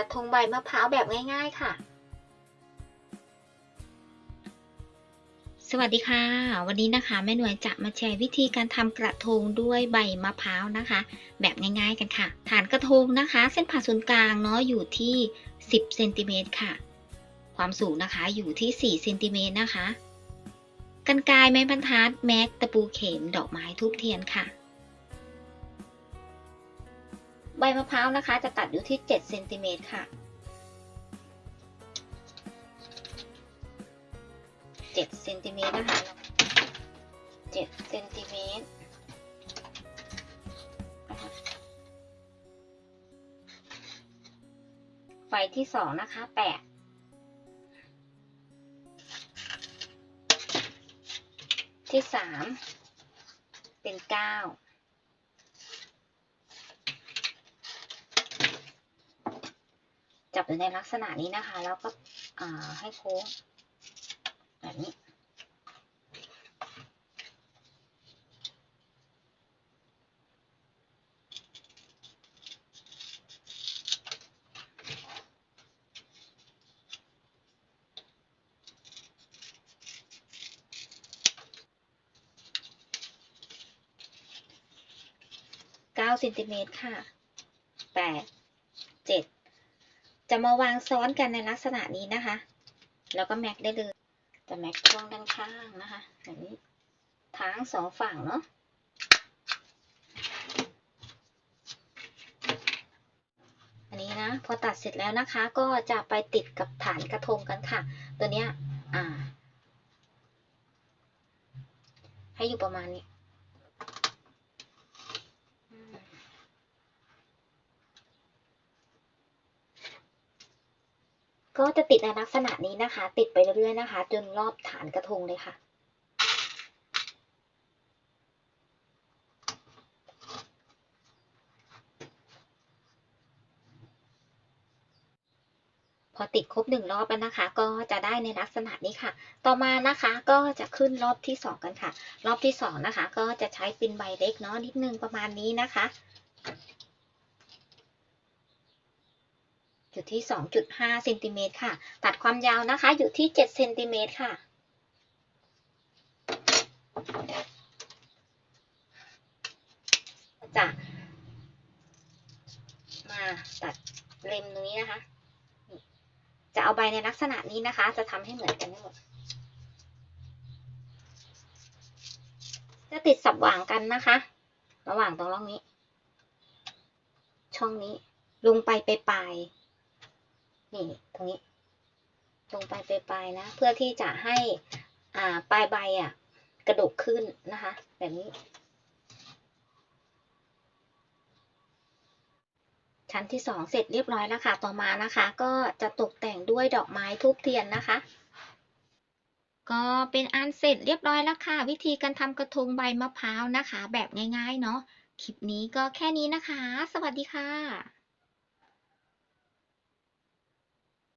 ระทงใบมะพร้าวแบบง่าย ๆ ค่ะ สวัสดีค่ะ วันนี้นะคะแม่หน่วยจะมาแชร์วิธีการทำกระทงด้วยใบมะพร้าวนะคะ แบบง่าย ๆ กันค่ะ ฐานกระทงนะคะ เส้นผ่าศูนย์กลางเนาะอยู่ที่ 10เซนติเมตรค่ะ ความสูงนะคะอยู่ที่4เซนติเมตรนะคะกันไกรไม้บรรทัดแม็กตะปูเข็มดอกไม้ทูบเทียนค่ะ ใบมะพร้าวนะคะ จะตัดอยู่ที่7เซนติเมตรค่ะ7เซนติเมตรนะคะ7เซนติเมตรไฟที่สองนะคะ8ที่สามเป็นเก้า จับอยู่ในลักษณะนี้นะคะ แล้วก็ให้โค้งแบบนี้ เก้าเซนติเมตรค่ะแปดเจ็ด จะมาวางซ้อนกันในลักษณะนี้นะคะ แล้วก็แม็กได้เลยจะแม็กช่วงด้านข้างนะคะแบบนี้ทั้งสองฝั่งเนาะอันนี้นะพอตัดเสร็จแล้วนะคะก็จะไปติดกับฐานกระทงกันค่ะ ตัวเนี้ยอ่า ให้อยู่ประมาณนี้อืม ก็จะติดในลักษณะนี้นะคะ ติดไปเรื่อยๆนะคะ จนรอบฐานกระทงเลยค่ะ พอติดครบหนึ่งรอบแล้วนะคะ ก็จะได้ในลักษณะนี้ค่ะ ต่อมานะคะก็จะขึ้นรอบที่สองกันค่ะ รอบที่สองนะคะ ก็จะใช้เป็นใบเล็กเนาะนิดนึงประมาณนี้นะคะ อยู่ที่ 2.5เซนติเมตรค่ะ ตัดความยาวนะคะ อยู่ที่ 7 เซนติเมตรค่ะ จะมาตัดเลมตรงนี้นะคะ จะเอาใบในลักษณะนี้นะคะ จะทำให้เหมือนกันทั้งหมด จะติดสับหว่างกันนะคะ ระหว่างตรงร่องนี้ ช่องนี้ลงไปไปปลาย นี่ตรงนี้ลงไปไปปลายนะ เพื่อที่จะให้อ่าปลายใบอะกระดกขึ้นนะคะ แบบนี้ ชั้นที่สองเสร็จเรียบร้อยแล้วค่ะ ต่อมานะคะ ก็จะตกแต่งด้วยดอกไม้ทูบเทียนนะคะก็เป็นอันเสร็จเรียบร้อยแล้วค่ะ วิธีการทำกระทงใบมะพร้าวนะคะ แบบง่ายๆเนาะคลิปนี้ก็แค่นี้นะคะ สวัสดีค่ะ